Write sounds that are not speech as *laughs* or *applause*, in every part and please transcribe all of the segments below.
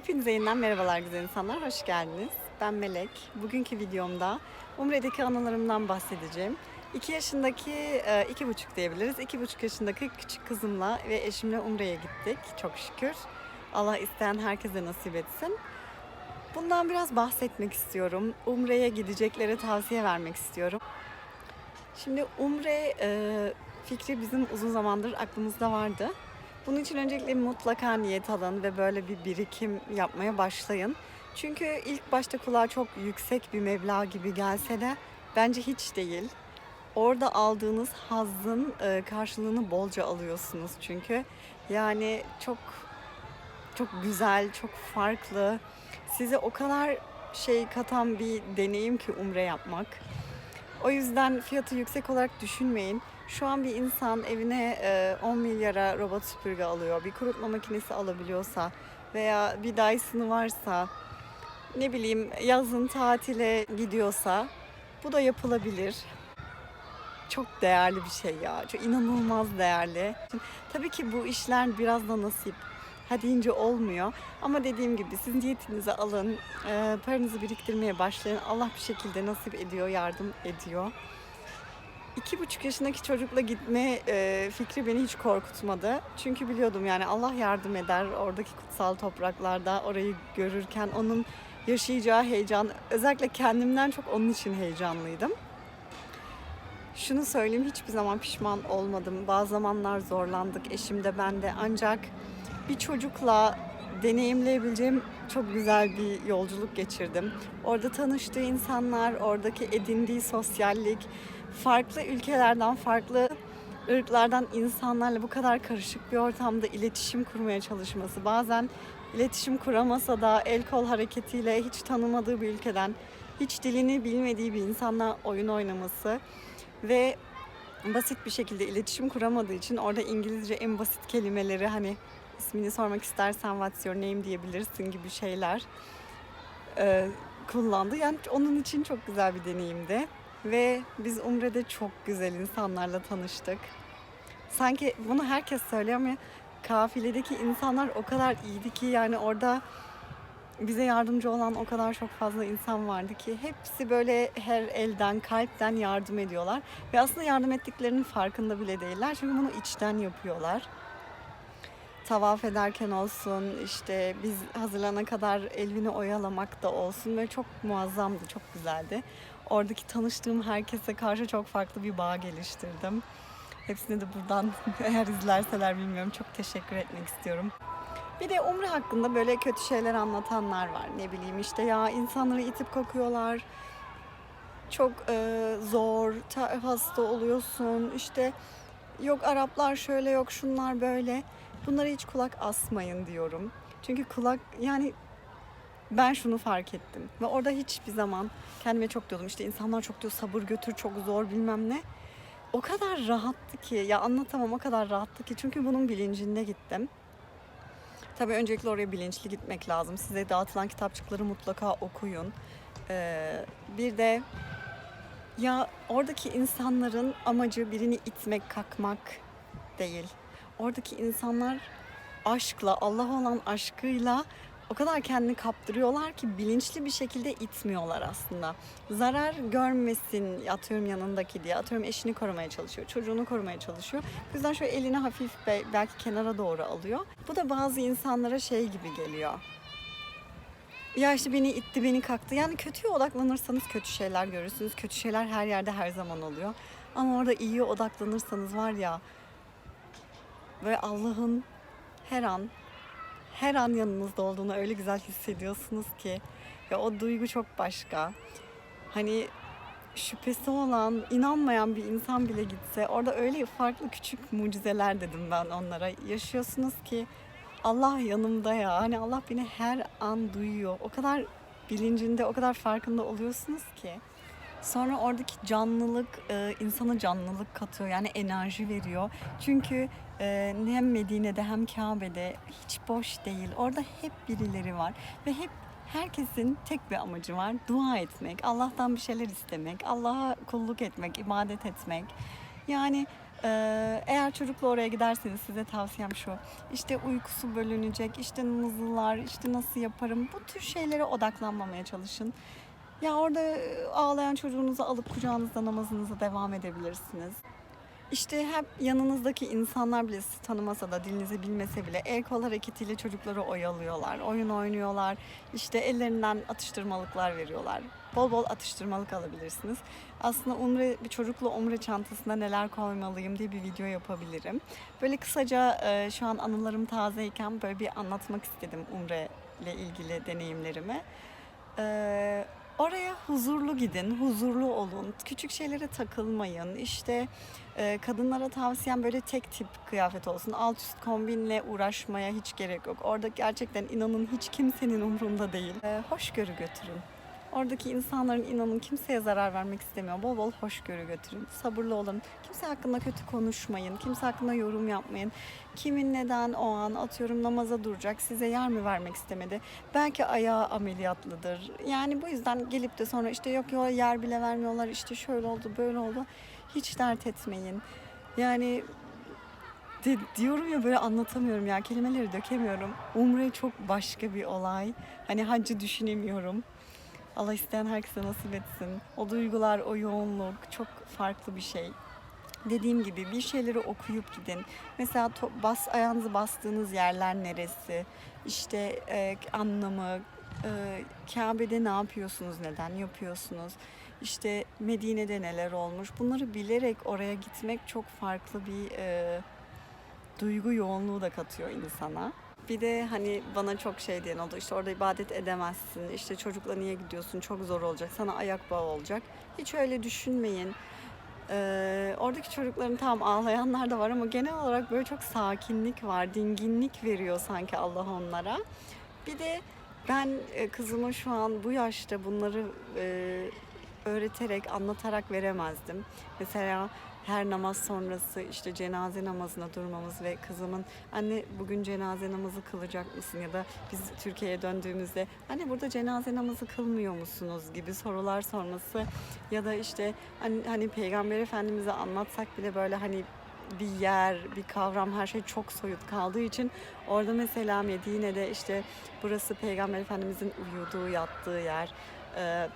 Hepinize yeniden merhabalar güzel insanlar, hoş geldiniz. Ben Melek. Bugünkü videomda Umre'deki anılarımdan bahsedeceğim. 2 yaşındaki, e, iki buçuk diyebiliriz. iki buçuk yaşındaki küçük kızımla ve eşimle Umre'ye gittik. Çok şükür. Allah isteyen herkese nasip etsin. Bundan biraz bahsetmek istiyorum. Umre'ye gideceklere tavsiye vermek istiyorum. Şimdi Umre e, fikri bizim uzun zamandır aklımızda vardı. Bunun için öncelikle mutlaka niyet alın ve böyle bir birikim yapmaya başlayın. Çünkü ilk başta kulağa çok yüksek bir meblağ gibi gelse de bence hiç değil. Orada aldığınız hazzın e, karşılığını bolca alıyorsunuz çünkü. Yani çok çok güzel, çok farklı. Size o kadar şey katan bir deneyim ki umre yapmak. O yüzden fiyatı yüksek olarak düşünmeyin. Şu an bir insan evine e, 10 milyara robot süpürge alıyor, bir kurutma makinesi alabiliyorsa veya bir Dyson'ı varsa, ne bileyim yazın tatile gidiyorsa bu da yapılabilir. Çok değerli bir şey ya. Çok inanılmaz değerli. Tabii ki bu işler biraz da nasip. Ha deyince olmuyor. Ama dediğim gibi siz niyetinizi alın, e, paranızı biriktirmeye başlayın. Allah bir şekilde nasip ediyor, yardım ediyor. İki buçuk yaşındaki çocukla gitme e, fikri beni hiç korkutmadı. Çünkü biliyordum yani Allah yardım eder oradaki kutsal topraklarda orayı görürken onun yaşayacağı heyecan özellikle kendimden çok onun için heyecanlıydım. Şunu söyleyeyim hiçbir zaman pişman olmadım. Bazı zamanlar zorlandık eşim de ben de ancak bir çocukla deneyimleyebileceğim çok güzel bir yolculuk geçirdim. Orada tanıştığı insanlar, oradaki edindiği sosyallik, farklı ülkelerden, farklı ırklardan insanlarla bu kadar karışık bir ortamda iletişim kurmaya çalışması. Bazen iletişim kuramasa da el kol hareketiyle hiç tanımadığı bir ülkeden, hiç dilini bilmediği bir insanla oyun oynaması ve basit bir şekilde iletişim kuramadığı için orada İngilizce en basit kelimeleri hani ismini sormak istersen what's your name diyebilirsin gibi şeyler e, kullandı. Yani onun için çok güzel bir deneyimdi. Ve biz Umre'de çok güzel insanlarla tanıştık. Sanki bunu herkes söylüyor ama kafiledeki insanlar o kadar iyiydi ki yani orada bize yardımcı olan o kadar çok fazla insan vardı ki hepsi böyle her elden, kalpten yardım ediyorlar. Ve aslında yardım ettiklerinin farkında bile değiller. Çünkü bunu içten yapıyorlar tavaf ederken olsun işte biz hazırlana kadar Elvin'i oyalamak da olsun ve çok muazzamdı, çok güzeldi. Oradaki tanıştığım herkese karşı çok farklı bir bağ geliştirdim. Hepsine de buradan *laughs* eğer izlerseler bilmiyorum çok teşekkür etmek istiyorum. Bir de Umre hakkında böyle kötü şeyler anlatanlar var. Ne bileyim işte ya insanları itip kokuyorlar. Çok e, zor, ta- hasta oluyorsun. İşte yok Araplar şöyle yok şunlar böyle. Bunlara hiç kulak asmayın diyorum. Çünkü kulak yani ben şunu fark ettim ve orada hiçbir zaman kendime çok diyordum işte insanlar çok diyor sabır götür çok zor bilmem ne. O kadar rahattı ki ya anlatamam o kadar rahattı ki çünkü bunun bilincinde gittim. Tabii öncelikle oraya bilinçli gitmek lazım. Size dağıtılan kitapçıkları mutlaka okuyun. Ee, bir de ya oradaki insanların amacı birini itmek, kakmak değil oradaki insanlar aşkla, Allah olan aşkıyla o kadar kendini kaptırıyorlar ki bilinçli bir şekilde itmiyorlar aslında. Zarar görmesin atıyorum yanındaki diye. Atıyorum eşini korumaya çalışıyor, çocuğunu korumaya çalışıyor. Bu yüzden şöyle elini hafif belki kenara doğru alıyor. Bu da bazı insanlara şey gibi geliyor. Ya işte beni itti, beni kalktı. Yani kötüye odaklanırsanız kötü şeyler görürsünüz. Kötü şeyler her yerde her zaman oluyor. Ama orada iyiye odaklanırsanız var ya ve Allah'ın her an her an yanınızda olduğunu öyle güzel hissediyorsunuz ki ve o duygu çok başka. Hani şüphesi olan, inanmayan bir insan bile gitse orada öyle farklı küçük mucizeler dedim ben onlara. Yaşıyorsunuz ki Allah yanımda ya. Hani Allah beni her an duyuyor. O kadar bilincinde, o kadar farkında oluyorsunuz ki. Sonra oradaki canlılık e, insana canlılık katıyor yani enerji veriyor. Çünkü e, hem Medine'de hem Kabe'de hiç boş değil. Orada hep birileri var ve hep herkesin tek bir amacı var. Dua etmek, Allah'tan bir şeyler istemek, Allah'a kulluk etmek, ibadet etmek. Yani Ee, eğer çocukla oraya giderseniz size tavsiyem şu. İşte uykusu bölünecek, işte mızılar, işte nasıl yaparım. Bu tür şeylere odaklanmamaya çalışın. Ya orada e, ağlayan çocuğunuzu alıp kucağınızda namazınıza devam edebilirsiniz. İşte hep yanınızdaki insanlar bile sizi tanımasa da dilinizi bilmese bile el kol hareketiyle çocukları oyalıyorlar, oyun oynuyorlar. İşte ellerinden atıştırmalıklar veriyorlar. Bol bol atıştırmalık alabilirsiniz. Aslında umre bir çocukla umre çantasına neler koymalıyım diye bir video yapabilirim. Böyle kısaca e, şu an anılarım tazeyken böyle bir anlatmak istedim umre ile ilgili deneyimlerimi. Ee, oraya huzurlu gidin, huzurlu olun, küçük şeylere takılmayın. İşte e, kadınlara tavsiyem böyle tek tip kıyafet olsun. Alt üst kombinle uğraşmaya hiç gerek yok. Orada gerçekten inanın hiç kimsenin umrunda değil. Ee, hoşgörü götürün. Oradaki insanların inanın kimseye zarar vermek istemiyor. Bol bol hoşgörü götürün. Sabırlı olun. Kimse hakkında kötü konuşmayın. Kimse hakkında yorum yapmayın. Kimin neden o an atıyorum namaza duracak size yer mi vermek istemedi? Belki ayağı ameliyatlıdır. Yani bu yüzden gelip de sonra işte yok yok yer bile vermiyorlar işte şöyle oldu böyle oldu. Hiç dert etmeyin. Yani de- diyorum ya böyle anlatamıyorum ya kelimeleri dökemiyorum. Umre çok başka bir olay. Hani haccı düşünemiyorum. Allah isteyen herkese nasip etsin. O duygular, o yoğunluk çok farklı bir şey. Dediğim gibi bir şeyleri okuyup gidin. Mesela to- bas ayağınızı bastığınız yerler neresi? İşte e, anlamı, e, Kabe'de ne yapıyorsunuz, neden yapıyorsunuz? İşte Medine'de neler olmuş? Bunları bilerek oraya gitmek çok farklı bir e, duygu yoğunluğu da katıyor insana. Bir de hani bana çok şey diyen oldu işte orada ibadet edemezsin işte çocukla niye gidiyorsun çok zor olacak sana ayak bağı olacak. Hiç öyle düşünmeyin. Ee, oradaki çocukların tam ağlayanlar da var ama genel olarak böyle çok sakinlik var, dinginlik veriyor sanki Allah onlara. Bir de ben kızıma şu an bu yaşta bunları e, öğreterek, anlatarak veremezdim. Mesela her namaz sonrası işte cenaze namazına durmamız ve kızımın anne bugün cenaze namazı kılacak mısın ya da biz Türkiye'ye döndüğümüzde anne burada cenaze namazı kılmıyor musunuz gibi sorular sorması ya da işte hani, hani Peygamber Efendimiz'e anlatsak bile böyle hani bir yer, bir kavram her şey çok soyut kaldığı için orada mesela Medine'de işte burası Peygamber Efendimiz'in uyuduğu, yattığı yer. Ee,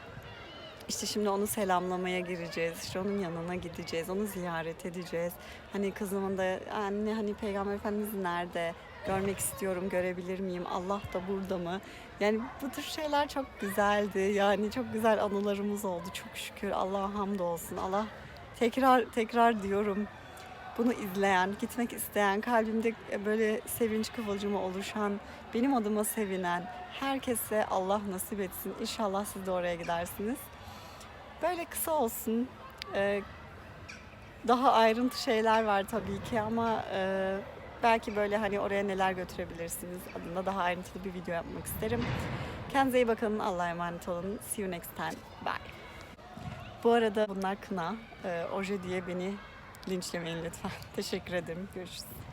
işte şimdi onu selamlamaya gireceğiz. işte onun yanına gideceğiz. Onu ziyaret edeceğiz. Hani kızımın da anne hani Peygamber Efendimiz nerede? Görmek istiyorum, görebilir miyim? Allah da burada mı? Yani bu tür şeyler çok güzeldi. Yani çok güzel anılarımız oldu. Çok şükür. Allah'a hamdolsun. Allah tekrar tekrar diyorum. Bunu izleyen, gitmek isteyen, kalbimde böyle sevinç kıvılcımı oluşan, benim adıma sevinen herkese Allah nasip etsin. İnşallah siz de oraya gidersiniz. Böyle kısa olsun. Ee, daha ayrıntı şeyler var tabii ki ama e, belki böyle hani oraya neler götürebilirsiniz adında daha ayrıntılı bir video yapmak isterim. Kendinize iyi bakın. Allah'a emanet olun. See you next time. Bye. Bu arada bunlar kına. Ee, oje diye beni linçlemeyin lütfen. *laughs* Teşekkür ederim. Görüşürüz.